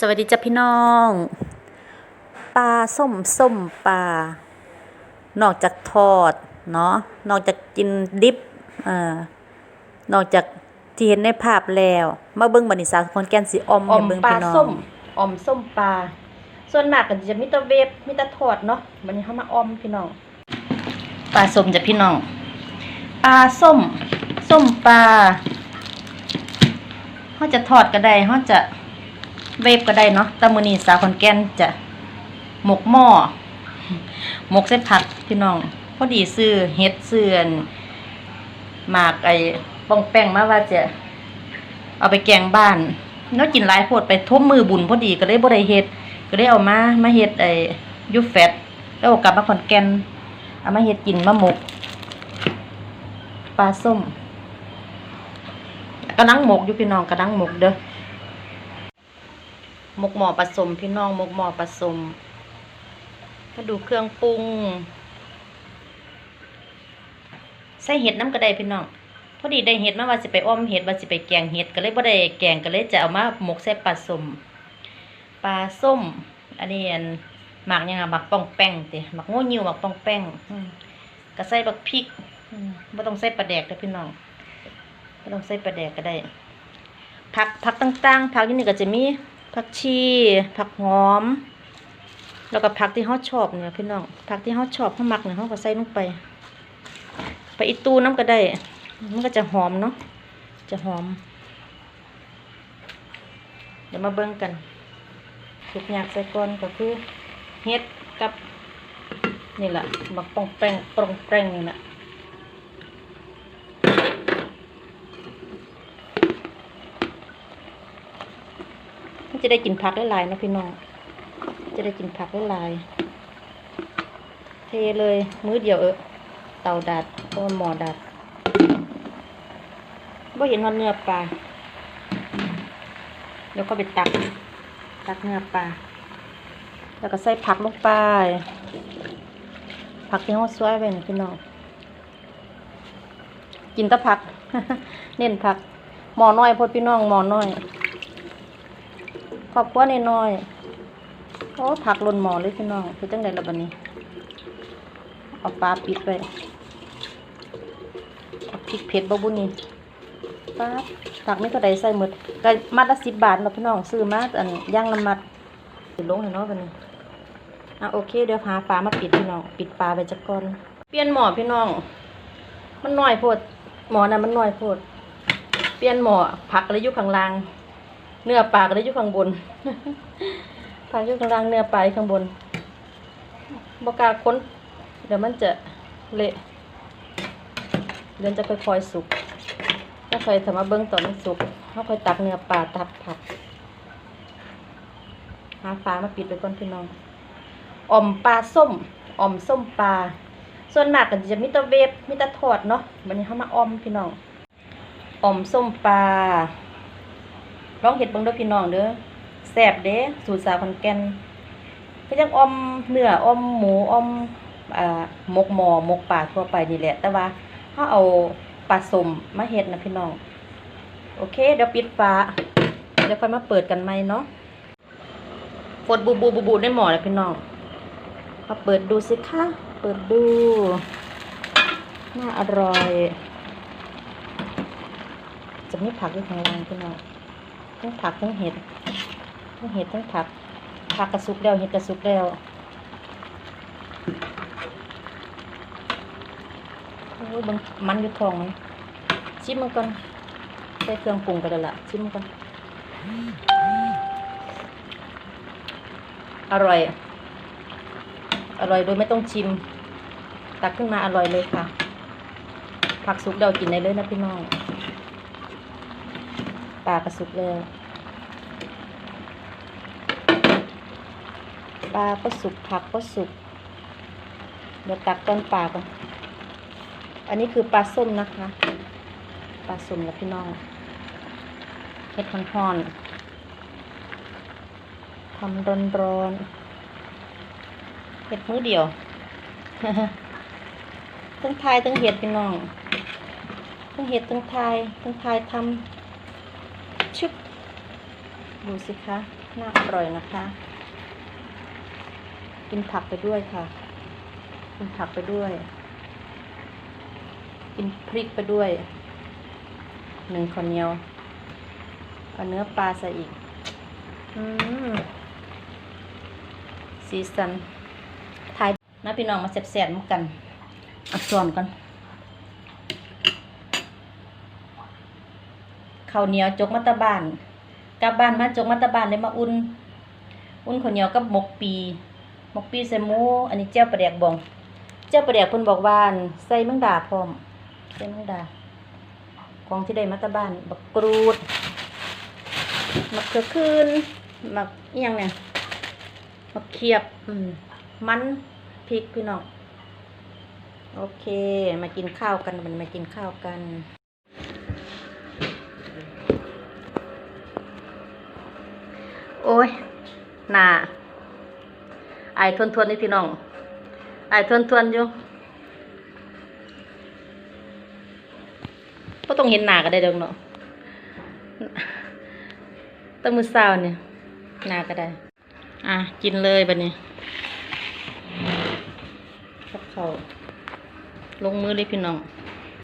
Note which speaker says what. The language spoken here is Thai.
Speaker 1: สวัสดีจ้ะพี่น้องปลาส้มส้มปลานอกจากทอดเนาะนอกจากกินดิบเอ่อนอกจากที่เห็นในภาพแล้วมาเบิ่งบัดนิสาวคนแก่นสิออม
Speaker 2: ออ
Speaker 1: ให้
Speaker 2: ม
Speaker 1: เบิ่ง
Speaker 2: ปลา
Speaker 1: พี่น้อง
Speaker 2: ส้มออมส้มปลา ส่วนมากก็จะมีแตะเวฟมีแตะทอดเนาะวันนี้เขามาออมพี่น้อง ปลาส้มจ้ะพี่น้อง ปลาส้ม ส้มปลาเขาจะทอดก็ได้เขาจะ เวฟก็ได้เนาะต่มื้อนี้สาวคนแก่นจะหมกหม้อหมกเส้นผักพี่น้อง พอดีซื้อเฮ็ดเซื้อนหมากไอ้ปองแป้งมาว่าจะเอาไปแกงบ้านเนาะกินหลายโพดไปทุ่มมือบุญพอดีก็เลยบ่ได้เฮ็ดก็เลยเอามามาเฮ็ดไอ้ยูแฟตแล้วกลับมาขอนแก่นเอามาเฮ็ดกินมาหมกปลาส้มกระนังหมกอยู่พี่น้องกระนังหมกเด้อ มกหม้อผสมพี่น้องหมกหม้อผสมมาดูเครื่องปรุงใส่เห็ดน้ำก็ได้พี่น้องพอดีได้เห็ดมาว่าสิไปอ้อมเห็ดว่าสิไปแกงเห็ดก็เลยบ่ได้แกงก็เลยจะเอามาหมกใส่ปลาส้มปลาส้ม อันนี้อันหมักยังไงหมักป่องแป้งติหมักง่ยิวหมักป่องแป้งก็ใส่บักพริกอืมบ่ต้องใส่ปลาแดกเด้พี่น้องบ่ต้องใส่ปลาแดกก็ได้ผักผักต่างๆผักที่นี่ก็จะมี ผักชี ผักหอม แล้วก็ผักที่เฮาชอบเนี่ยพี่น้อง ผักที่เฮาชอบเฮามักเนี่ยเฮาก็ใส่ลงไป ไปอีตูน้ำก็ได้ มันก็จะหอมเนาะ จะหอม เดี๋ยวมาเบิ่งกันสุกยากใส่ก่อนก็คือเฮ็ดกับนี่แหละบักปองแป้งปองแป้งนี่แหละ มันจะได้กินผักหลายๆนะพี่น้องจะได้กินผักหลายๆเทเลยมื้อเดียวเออเตาดัดเพราะหมอดัดบ่เห็นว่าเนื้อปลาเดี๋ยวก็ไปตัก ตักเนื้อปลาแล้วก็ใส่ผักลงไปผักที่เขาซอยไว้นี่พี่น้องกินแตะผัก เน้นผักหมอน้อยพดพี่น้องหมอน้อย ครอบครัวน้อยๆโอ้ผักหล่นหมอเลยพี่น้องคือจังไดละบัดนี้เอาปลาปิดไว้เอาพริกเผ็ดบ่บุนี่ปลาผักไม่เท่าใดใส่หมดก็มัดละสิบบาทเนาะพี่น้องซื้อมาอันย่างน้ำมัดสิลงให้เนาะบัดนี้อะโอเคเดี๋ยวหาปลามาปิดพี่น้องปิดปลาไปจักก่อนเปลี่ยนหม้อพี่น้อง มันน้อยโพดหมอน่ะมันน้อยโพดเปลี่ยนหม้อผักก็เลยอยู่ข้างล่าง เนื้อปลาก็เลยอยู่ข้างบนผักอยู่ข้างล่างเนื้อปลาข้างบนบกาค้น เดี๋ยวมันจะเละเดี๋ยวจะค่อยๆสุกถ้าใครทำมาเบิ้งตอนมันสุกเขาค่อยตักเนื้อปลาตักผักหาฟ้ามาปิดไว้ก่อนพี่น้องอ่อมปลาส้มอ่อมส้มปลาส่วนมากก็จะมีตะเวฟมีตะทอดเนาะวันนี้เขามาอ่อมพี่น้องอ่อมส้มปลา ลองเห็ดเบิ่งเด้อพี่น้องเด้อแซ่บเด้สูตรสาวขอนแก่นก็ยังอมเนื้ออมหมูอมอ่าหมกหมอหมกปลาทั่วไปนี่แหละ แต่ว่าถ้าเอาปลาสมมาเฮ็ดนะพี่น้อง โอเค เดี๋ยวปิดฟ้า เดี๋ยวค่อยมาเปิดกันใหม่เนาะฟดบูบูบูบูในหม้อเลยพี่น้องมาเปิดดูสิคะเปิดดู น่าอร่อย จะไมีผักอยู่ข้างล่างพี่น้อง ทั้งผักทั้งเห็ดทั้งเห็ดทั้งผัก ผักกระสุกแล้วเห็ดกระสุกแล้วโอ้ยบังมันยู่ท้องมันชิมมันก่อนใส่เครื่องปรุงไปแล้วล่ะชิมมันก่อนอร่อย อร่อยโดยไม่ต้องชิม ตักขึ้นมาอร่อยเลยค่ะ ผักสุกเดากินได้เลยนะพี่น้อง ปลากระสุกแล้วปลาก็สุกผักก็สุกเดี๋ยวตักต้นปลาก่อนอันนี้คือปลาส้มนะคะ ปลาส้มแล้วพี่น้องเห็ดห่อนๆทำร้อนๆเห็ดมื้อเดียวทั้งทายทั้งเห็ดพี่น้องทั้งเห็ดทั้งทายทั้งทายทำ ดูสิคะ น่าอร่อยนะคะ กินผักไปด้วยค่ะ กินผักไปด้วย กินพริกไปด้วย หนึ่งข้าวเหนียว เอาเนื้อปลาใส่อีก อืมสีสันทายนะพี่น้องมาแสบๆมากันเอาส่วนก่อนข้าวเหนียวจกมัตตาบาน กลับบ้านมาจกมัตตาบานเลยมาอุ่น อุ่นข้าวเหนียวกับหมกปีหมกปีใส่หมู อันนี้เจ้าปลาแดกบอง เจ้าปลาแดกเพิ่นบอกว่านใส่มังดาพร้อมใส่มังดาของที่ได้มาตาบ้านบักกรูดมะเขือคืนมะอียังเนี่ยมะเขียบอืมมันพริกพี่น้องโอเค มากินข้าวกันมันมากินข้าวกัน โอ้ยหนาไอทวนทวนๆนี่พี่น้องไอทวนทวนๆอยู่ก็ต้องเห็นหนาก็ได้เดองเนาะตั้งมือเศร้าเนี่ยหนาก็ได้ อะ กินเลยบัดนี้กับเขาลงมือเลยพี่น้อง